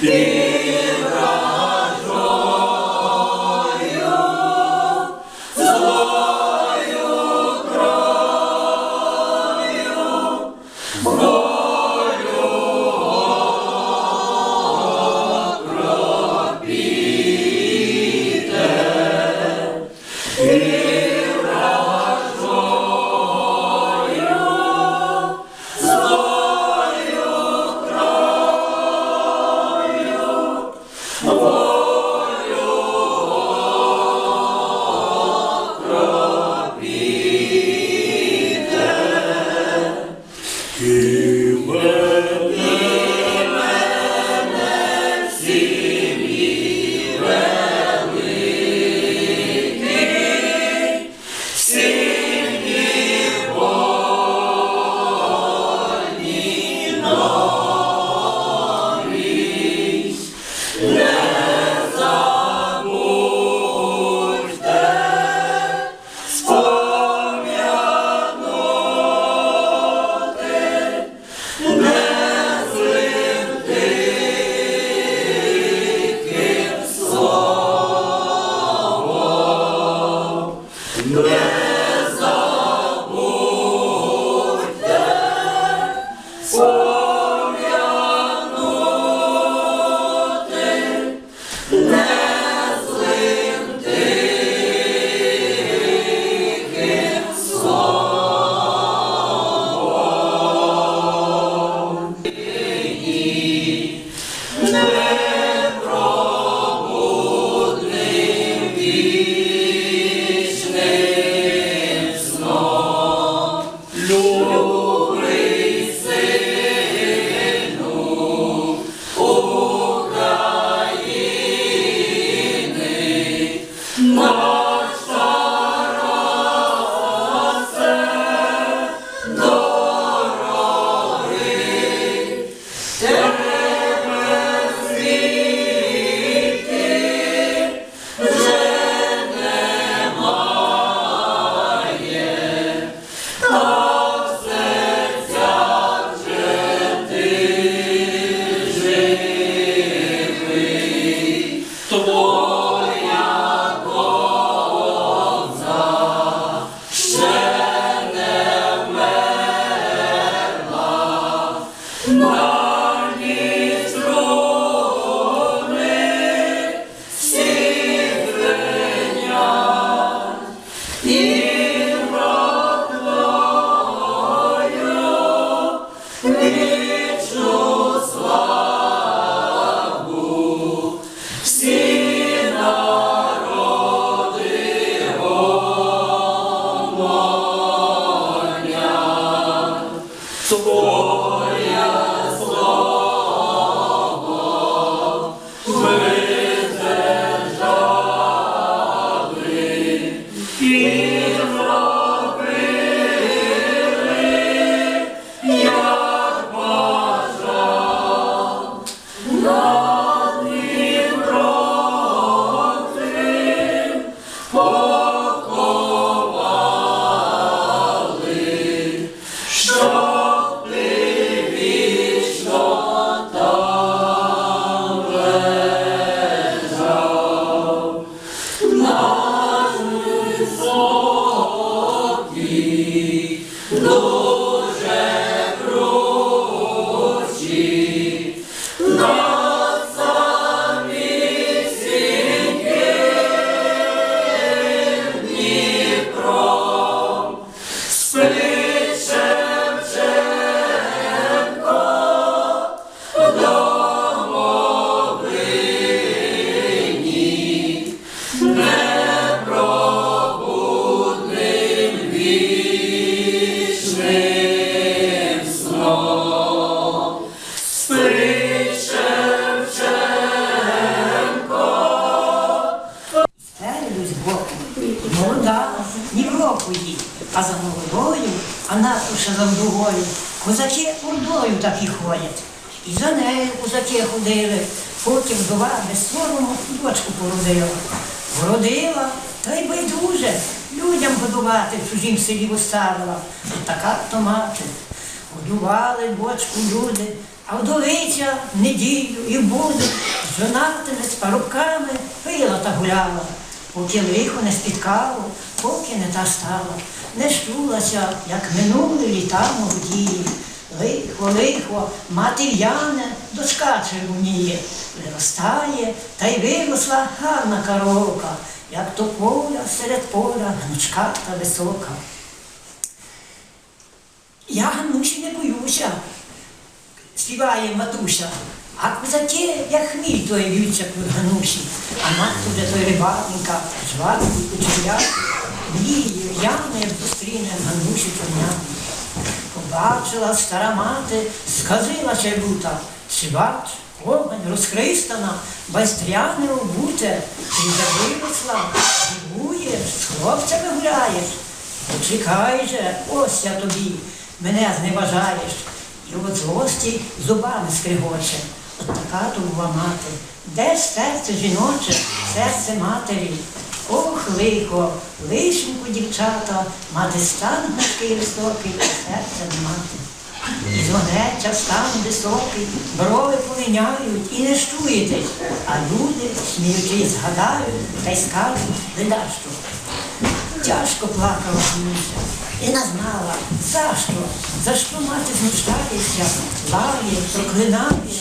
Sí. 中国 ордою так і ходять. І за нею козаки ходили, потім вдова без сорому дочку породила. Породила, та й байдуже, людям годувати в чужім селі поставила. От така то мати. Годували дочку люди, а вдовиця в неділю і в будень з жонатими, з парубками пила та гуляла. Поки лихо не спіткало, поки не та стала, не щулася, як минули літа молодії. Лихо, лихо, мати в'яне, дочка червоніє, виростає, та й виросла гарна коровка, як то поля серед поля, гнучка та висока. Я Ганусі не боюся, співає матуся. А козаки, як хміль, той в'ються від а мати вже той рибалника, жвачку кучеря, мріє, як зустріне Ганусі конями. Побачила стара мати, сказила чайбута, чи бач, огонь розхристана, байстряне обуте, ти вже виросла, дивуєш, з хлопцями гуляєш. Почекай же, ось я тобі, мене зневажаєш. І от злості зубами скригоче. От така то була мати. Де серце жіноче, серце матері? Ох, лихо, лишенько, дівчата, мати стан гнучкий високий, а серце не мати. І стан високий, брови полиняють і не щуєтесь, а люди, сміючись, згадають та й скажуть, вида що. Тяжко плакала Гануся і не знала, за що, за що мати знущається, лає, проклинає,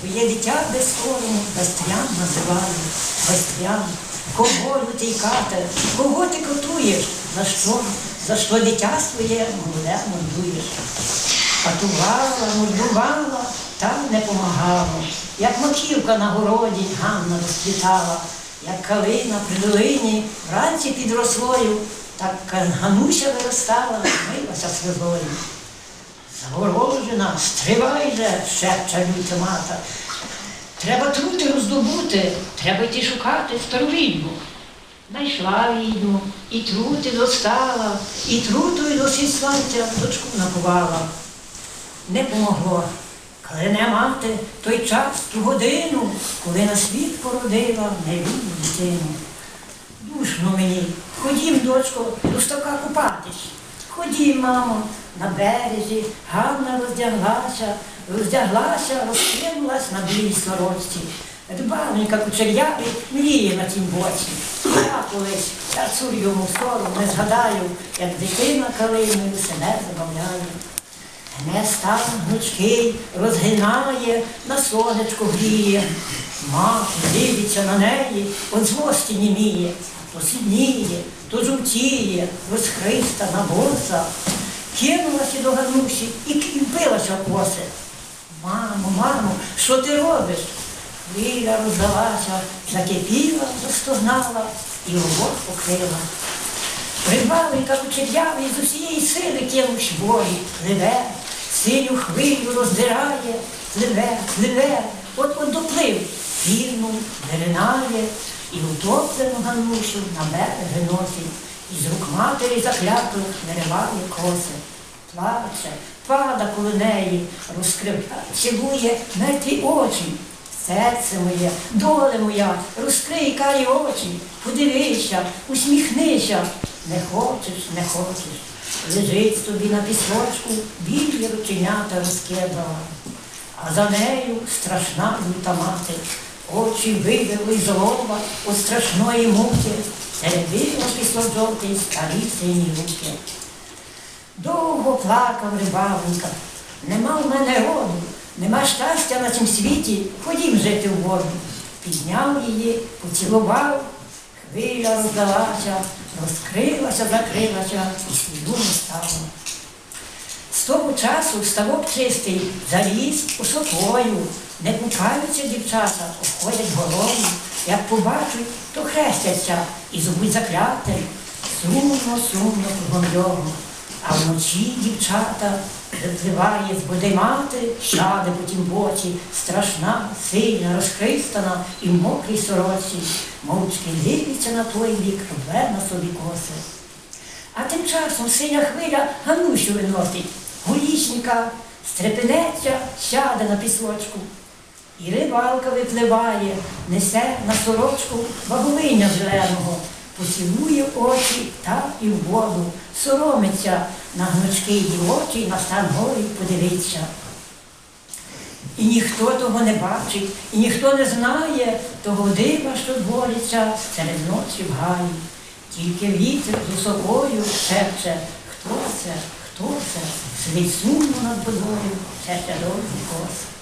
своє дитя без сорому, безтрян називає, безтрян. Кого ти кате, кого ти котуєш? За що? За що дитя своє молоде мордуєш? Катувала, мордувала, та не помагала. Як маківка на городі Ганна розквітала, як калина при долині вранці під рослою, так Гануся виростала, милася сльозою. Заворожена, стривай же, шепче люта мата. Треба трути роздобути, треба йти шукати стару відьму. Найшла відьму, і трути достала, і трутою до сонця дочку напувала. Не помогло. Клене мати той час, ту годину, коли на світ породила невідну дитину. Душно мені, ходім, дочко, до ставка купатись. Ходім, мамо, на березі, гарно роздяглася, роздяглася, розкинулась на білій сорочці. Дбавненька кучерявий мріє на тім боці. Я колись, я цур йому сором не згадаю, як дитина калиною себе забавляю. Не стан гнучкий розгинає, на сонечко гріє. Мати дивиться на неї, от злості німіє, то сідніє, то жовтіє, розхристана боса. Кинулася до Ганусі і і вбилася в коси. Мамо, мамо, що ти робиш? Ліля роздалася, закипіла, застогнала і лобок покрила. Прибавленька кучерявий з усієї сили кинув бої, пливе, синю хвилю роздирає, пливе, пливе, от от доплив, пірну, виринає, і утоплену Ганушу на берег виносить, і з рук матері закляклих вириває коси. Плаче, пада коло неї, розкриває, цілує мертві очі. Серце моє, доле моя, розкрий карі очі, подивися, усміхнися. Не хочеш, не хочеш. Лежить тобі на пісочку, білі рученята розкидала. А за нею страшна люта мати, очі вибили з лоба у страшної муки, середину пісок жовтий старі сині руки. Довго плакав рибалка, нема в мене роду, нема щастя на цім світі, ходім жити в воду. Підняв її, поцілував, хвиля роздалася, розкрилася, закрилася і сліду не стало. З того часу ставок чистий заліз у сокою, не купаються дівчата, обходять горою. Як побачать, то хрестяться і зубуть закляти. Сумно, сумно кругом його. А вночі дівчата випливає з води мати, сяде потім боці, страшна, сильна, розхристана і в мокрій сорочці, мовчки дивиться на той бік, рве на собі коси. А тим часом синя хвиля Ганусю виносить, голічника, стрепенеться, сяде на пісочку. І рибалка випливає, несе на сорочку ваговиня зеленого, поцілує очі та і в воду, соромиться на гнучки очі, на стан горі подивиться. І ніхто того не бачить, і ніхто не знає того дива, що твориться серед ночі в гаї. Тільки вітер з високою шепче, хто це, хто це, сидить сумно над водою, шепче довгі коси.